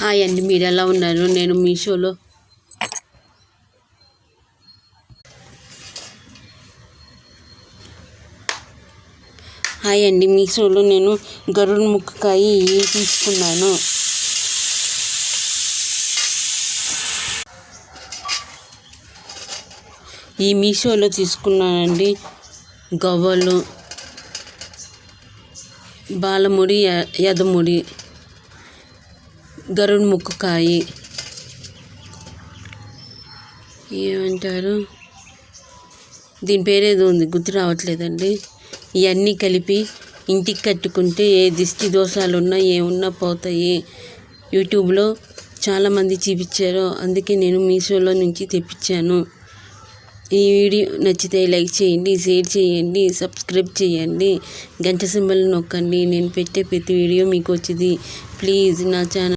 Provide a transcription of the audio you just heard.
Hi అండి మీరు ఎలా ఉన్నారు? నేను మీషోలో. హాయ్ అండి మీషోలో నేను గరుడు ముక్కకాయ తీసుకున్నాను. ఈ మీషోలో తీసుకున్నానండి గవ్వలు బాలముడి యదముడి. గరుడు గరుడ ఏమంటారు? దీని పేరు ఏదో ఉంది గుర్తు రావట్లేదండి. ఇవన్నీ కలిపి ఇంటికి కట్టుకుంటే ఏ దిష్టి దోషాలు ఉన్నా ఏమున్నా పోతాయి. యూట్యూబ్లో చాలామంది చూపించారు అందుకే నేను మీషోలో నుంచి తెప్పించాను. ఈ వీడియో నచ్చితే లైక్ చేయండి షేర్ చేయండి సబ్స్క్రైబ్ చేయండి. గంట సింబల్ నొక్కండి నేను పెట్టే ప్రతి వీడియో మీకు వచ్చింది. ప్లీజ్ నా ఛానల్